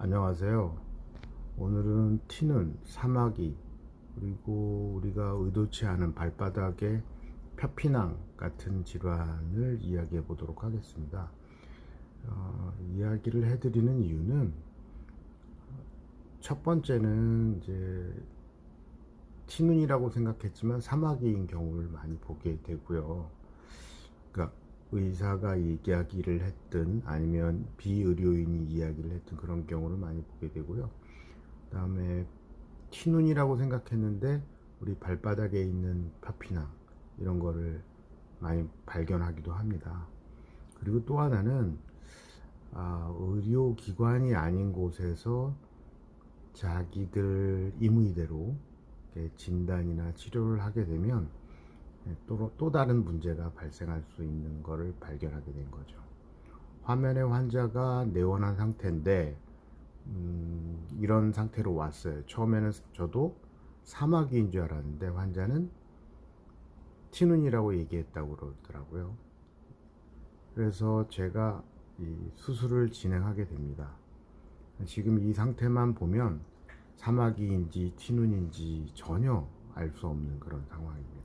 안녕하세요. 오늘은 티는 사마귀 그리고 우리가 의도치 않은 발바닥의 표피낭 같은 질환을 이야기해 보도록 하겠습니다. 어, 이야기를 해드리는 이유는 첫 번째는 이제 티눈이라고 생각했지만 사마귀인 경우를 많이 보게 되고요. 그러니까 의사가 얘기하기를 했든 아니면 비의료인이 이야기를 했든 그런 경우를 많이 보게 되고요. 그 다음에 티눈이라고 생각했는데 우리 발바닥에 있는 파피나 이런 거를 많이 발견하기도 합니다. 그리고 또 하나는 아, 의료기관이 아닌 곳에서 자기들 임의대로 진단이나 치료를 하게 되면 또, 또 다른 문제가 발생할 수 있는 것을 발견하게 된 거죠. 화면에 환자가 내원한 상태인데 음, 이런 상태로 왔어요. 처음에는 저도 사마귀인 줄 알았는데 환자는 티눈이라고 얘기했다고 그러더라고요. 그래서 제가 이 수술을 진행하게 됩니다. 지금 이 상태만 보면 사마귀인지 티눈인지 전혀 알 수 없는 그런 상황입니다.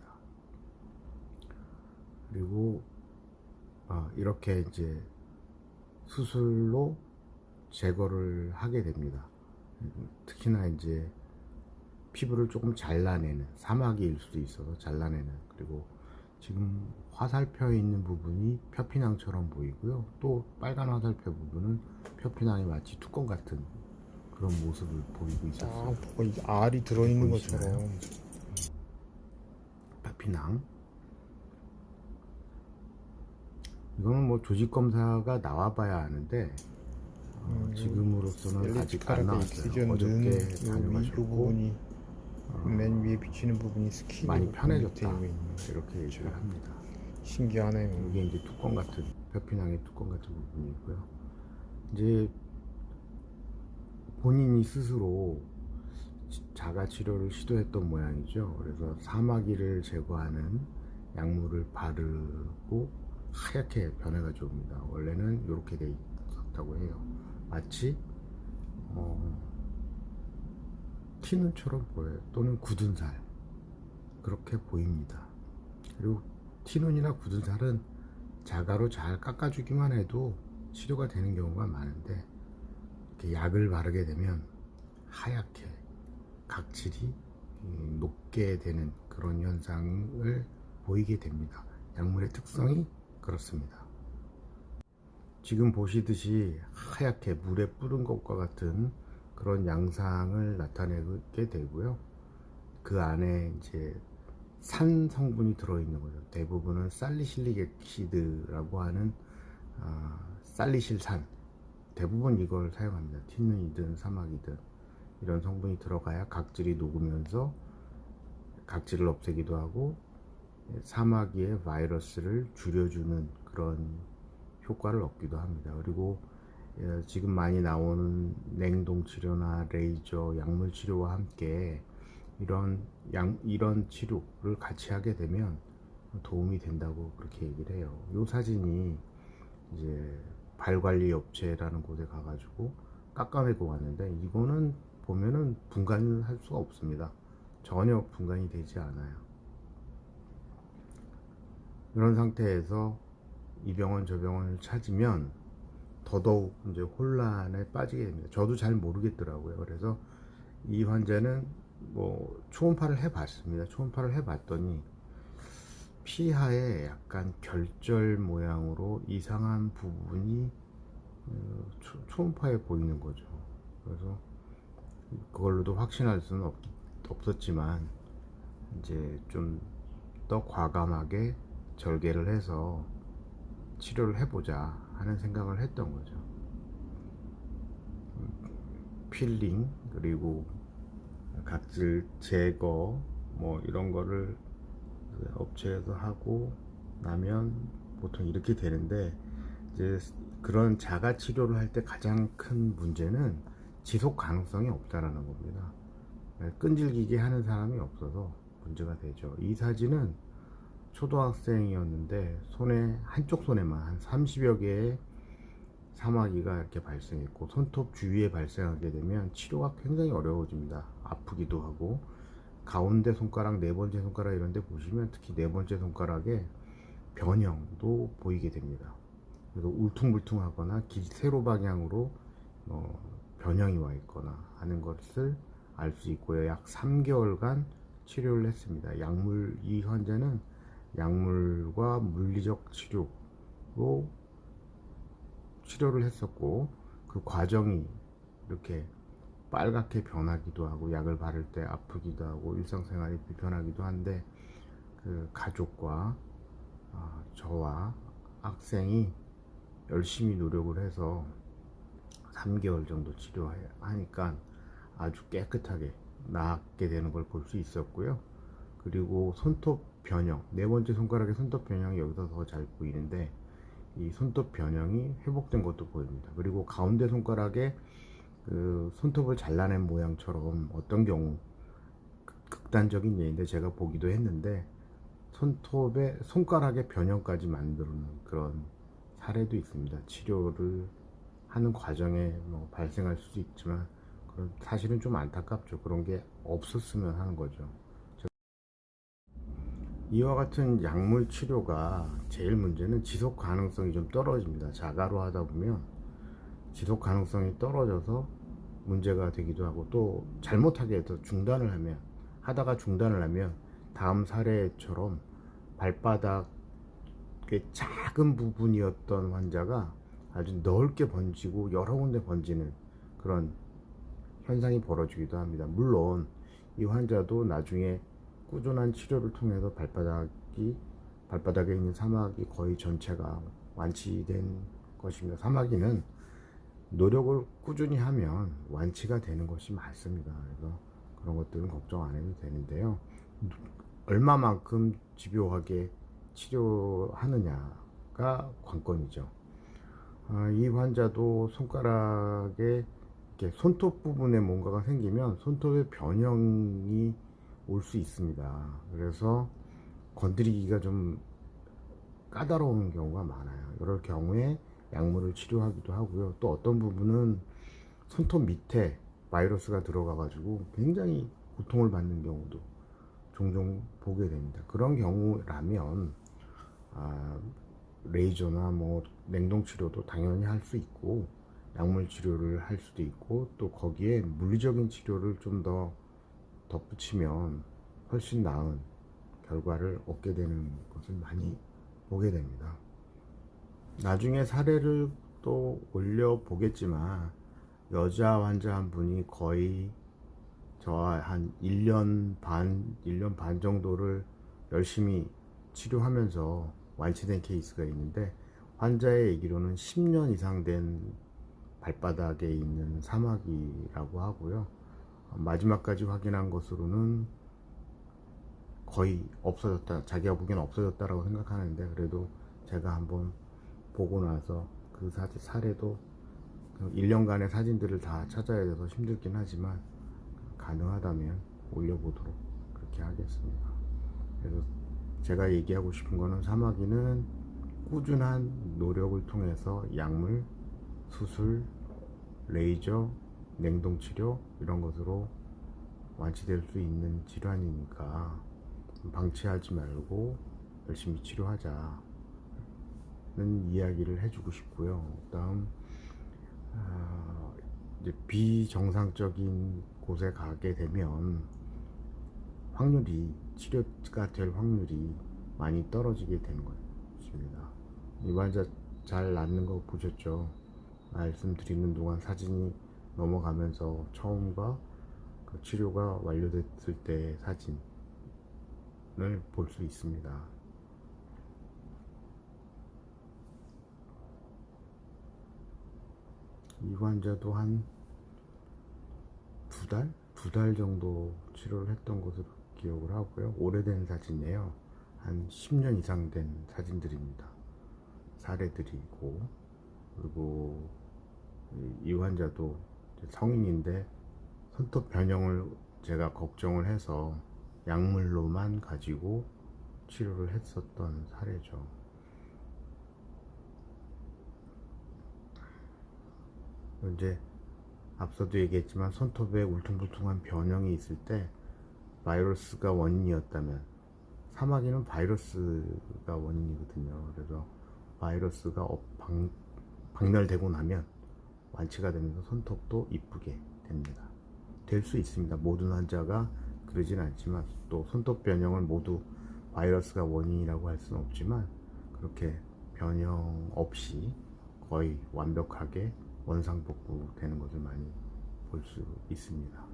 그리고 아, 이렇게 이제 수술로 제거를 하게 됩니다. 특히나 이제 피부를 조금 잘라내는 사마귀일 수도 있어서 잘라내는 그리고 지금 화살표에 있는 부분이 표피낭처럼 보이고요. 또 빨간 화살표 부분은 표피낭이 마치 뚜껑 같은 그런 모습을 보이고 아, 있었어요. 뭐가 이 알이 들어있는? 것처럼 표피낭. 이거는 뭐 조직 검사가 나와봐야 아는데 어, 음, 지금으로서는 아직 안 나왔어요. 어저께 다녀가셨고 부분이 어, 맨 위에 비치는 부분이 스키로 많이 편해졌다. 이렇게 얘기를 합니다. 신기하네요. 이게 이제 뚜껑 같은 표피낭의 뚜껑 같은 부분이고요. 이제 본인이 스스로 자가 치료를 시도했던 모양이죠. 그래서 사마귀를 제거하는 약물을 바르고 하얗게 변해가지고 옵니다. 원래는 이렇게 돼 있었다고 해요. 마치 어, 티눈처럼 보여요. 또는 굳은 살 그렇게 보입니다. 그리고 티눈이나 굳은 살은 자가로 잘 깎아주기만 해도 치료가 되는 경우가 많은데 이렇게 약을 바르게 되면 하얗게 각질이 음, 녹게 되는 그런 현상을 보이게 됩니다. 약물의 특성이 그렇습니다. 지금 보시듯이 하얗게 물에 뿌른 것과 같은 그런 양상을 나타내게 되고요. 그 안에 이제 산 성분이 들어있는 거죠. 대부분은 살리실릭 액시드라고 하는 아, 살리실산. 대부분 이걸 사용합니다. 티눈이든 사막이든 이런 성분이 들어가야 각질이 녹으면서 각질을 없애기도 하고 사마귀의 바이러스를 줄여주는 그런 효과를 얻기도 합니다. 그리고 예, 지금 많이 나오는 냉동 치료나 레이저, 약물 치료와 함께 이런 양, 이런 치료를 같이 하게 되면 도움이 된다고 그렇게 얘기를 해요. 이 사진이 이제 발 관리 업체라는 곳에 가가지고 깎아내고 왔는데 이거는 보면은 분간을 할 수가 없습니다. 전혀 분간이 되지 않아요. 이런 상태에서 이 병원 저 병원을 찾으면 더더욱 이제 혼란에 빠지게 됩니다. 저도 잘 모르겠더라고요. 그래서 이 환자는 뭐 초음파를 해봤습니다. 초음파를 해봤더니 피하에 약간 결절 모양으로 이상한 부분이 어, 초, 초음파에 보이는 거죠. 그래서 그걸로도 확신할 수는 없, 없었지만 이제 좀 더 과감하게 절개를 해서 치료를 해보자 하는 생각을 했던 거죠. 음, 필링 그리고 각질 제거 뭐 이런 거를 업체에서 하고 나면 보통 이렇게 되는데 이제 그런 자가 치료를 할 때 가장 큰 문제는 지속 가능성이 없다라는 겁니다. 끈질기게 하는 사람이 없어서 문제가 되죠. 이 사진은 초등학생이었는데 손에 한쪽 손에만 한 30여 개의 사마귀가 이렇게 발생했고 손톱 주위에 발생하게 되면 치료가 굉장히 어려워집니다. 아프기도 하고 가운데 손가락, 네 번째 손가락 이런 데 보시면 특히 네 번째 손가락에 변형도 보이게 됩니다. 그래서 울퉁불퉁하거나 기, 세로 방향으로 어, 변형이 와 있거나 하는 것을 알 수 있고요. 약 3개월간 치료를 했습니다. 약물 이 환자는 약물과 물리적 치료로 치료를 했었고 그 과정이 이렇게 빨갛게 변하기도 하고 약을 바를 때 아프기도 하고 일상생활이 불편하기도 한데 그 가족과 아, 저와 학생이 열심히 노력을 해서 3개월 정도 치료하니까 아주 깨끗하게 나았게 되는 걸 볼 수 있었고요. 그리고 손톱 변형, 네 번째 손가락의 손톱 변형이 여기서 더 잘 보이는데 이 손톱 변형이 회복된 것도 보입니다. 그리고 가운데 손가락에 그 손톱을 잘라낸 모양처럼 어떤 경우 극- 극단적인 예인데 제가 보기도 했는데 손톱에 손가락의 변형까지 만드는 그런 사례도 있습니다. 치료를 하는 과정에 뭐 발생할 수도 있지만 그런 사실은 좀 안타깝죠. 그런 게 없었으면 하는 거죠. 이와 같은 약물 치료가 제일 문제는 지속 가능성이 좀 떨어집니다. 자가로 하다 보면 지속 가능성이 떨어져서 문제가 되기도 하고 또 잘못하게 해서 중단을 하면 하다가 중단을 하면 다음 사례처럼 발바닥의 작은 부분이었던 환자가 아주 넓게 번지고 여러 군데 번지는 그런 현상이 벌어지기도 합니다. 물론 이 환자도 나중에 꾸준한 치료를 통해서 발바닥이 발바닥에 있는 사마귀 거의 전체가 완치된 것입니다. 사마귀는 노력을 꾸준히 하면 완치가 되는 것이 많습니다. 그래서 그런 것들은 걱정 안 해도 되는데요. 얼마만큼 집요하게 치료하느냐가 관건이죠. 아, 이 환자도 손가락에 손톱 부분에 뭔가가 생기면 손톱의 변형이 올 수 있습니다. 그래서 건드리기가 좀 까다로운 경우가 많아요. 이럴 경우에 약물을 치료하기도 하고요. 또 어떤 부분은 손톱 밑에 바이러스가 들어가 가지고 굉장히 고통을 받는 경우도 종종 보게 됩니다. 그런 경우라면 아, 레이저나 뭐 냉동 치료도 당연히 할 수 있고 약물 치료를 할 수도 있고 또 거기에 물리적인 치료를 좀더 덧붙이면 훨씬 나은 결과를 얻게 되는 것을 많이 보게 됩니다. 나중에 사례를 또 올려 보겠지만 여자 환자 한 분이 거의 저와 한 1년 반, 1년 반 정도를 열심히 치료하면서 완치된 케이스가 있는데 환자의 얘기로는 10년 이상 된 발바닥에 있는 사마귀라고 하고요. 마지막까지 확인한 것으로는 거의 없어졌다. 자기가 보기엔 없어졌다라고 생각하는데 그래도 제가 한번 보고 나서 그 사, 사례도 1년간의 사진들을 다 찾아야 돼서 힘들긴 하지만 가능하다면 올려보도록 그렇게 하겠습니다. 그래서 제가 얘기하고 싶은 거는 사마귀는 꾸준한 노력을 통해서 약물, 수술, 레이저, 냉동 치료 이런 것으로 완치될 수 있는 질환이니까 방치하지 말고 열심히 치료하자는 이야기를 해주고 싶고요. 다음 아, 이제 비정상적인 곳에 가게 되면 확률이 치료가 될 확률이 많이 떨어지게 되는 것입니다. 이 환자 잘 낫는 거 보셨죠? 말씀드리는 동안 사진이 넘어가면서 처음과 그 치료가 완료됐을 때 사진을 볼 수 있습니다. 이 환자도 한 두 달? 두 달 정도 치료를 했던 것으로 기억을 하고요. 오래된 사진이에요. 한 10년 이상 된 사진들입니다. 사례들이고, 그리고 이- 이 환자도 성인인데 손톱 변형을 제가 걱정을 해서 약물로만 가지고 치료를 했었던 사례죠. 이제 앞서도 얘기했지만 손톱에 울퉁불퉁한 변형이 있을 때 바이러스가 원인이었다면 사마귀는 바이러스가 원인이거든요. 그래서 바이러스가 업- 방, 박멸되고 나면 완치가 되면서 손톱도 이쁘게 됩니다. 될 수 있습니다. 모든 환자가 그러진 않지만 또 손톱 변형을 모두 바이러스가 원인이라고 할 수는 없지만 그렇게 변형 없이 거의 완벽하게 원상복구 되는 것을 많이 볼 수 있습니다.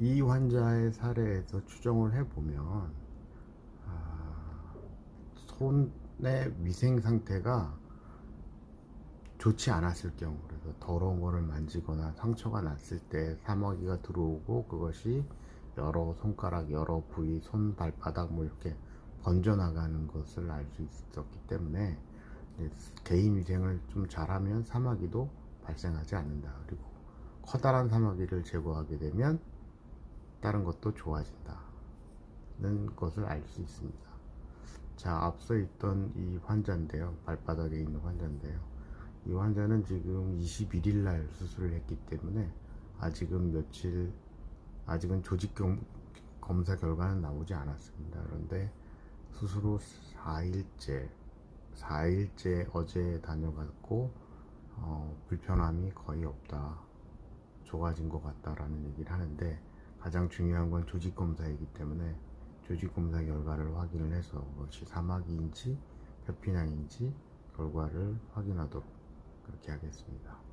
이 환자의 사례에서 추정을 해보면 아, 손의 위생 상태가 좋지 않았을 경우 그래서 더러운 거를 만지거나 상처가 났을 때 사마귀가 들어오고 그것이 여러 손가락 여러 부위 손 발바닥 뭐 이렇게 번져나가는 것을 알 수 있었기 때문에 개인 위생을 좀 잘하면 사마귀도 발생하지 않는다. 그리고 커다란 사마귀를 제거하게 되면 다른 것도 좋아진다는 것을 알 수 있습니다. 자, 앞서 있던 이 환자인데요. 발바닥에 있는 환자인데요. 이 환자는 지금 21일 날 수술을 했기 때문에 아직은 며칠, 아직은 조직 검- 검사 결과는 나오지 않았습니다. 그런데 수술 후 4일째, 4일째 어제 다녀갔고, 어, 불편함이 거의 없다. 좋아진 것 같다라는 얘기를 하는데, 가장 중요한 건 조직 검사이기 때문에 조직 검사 결과를 확인을 해서 그것이 사마귀인지 뼈피낭인지 결과를 확인하도록 그렇게 하겠습니다.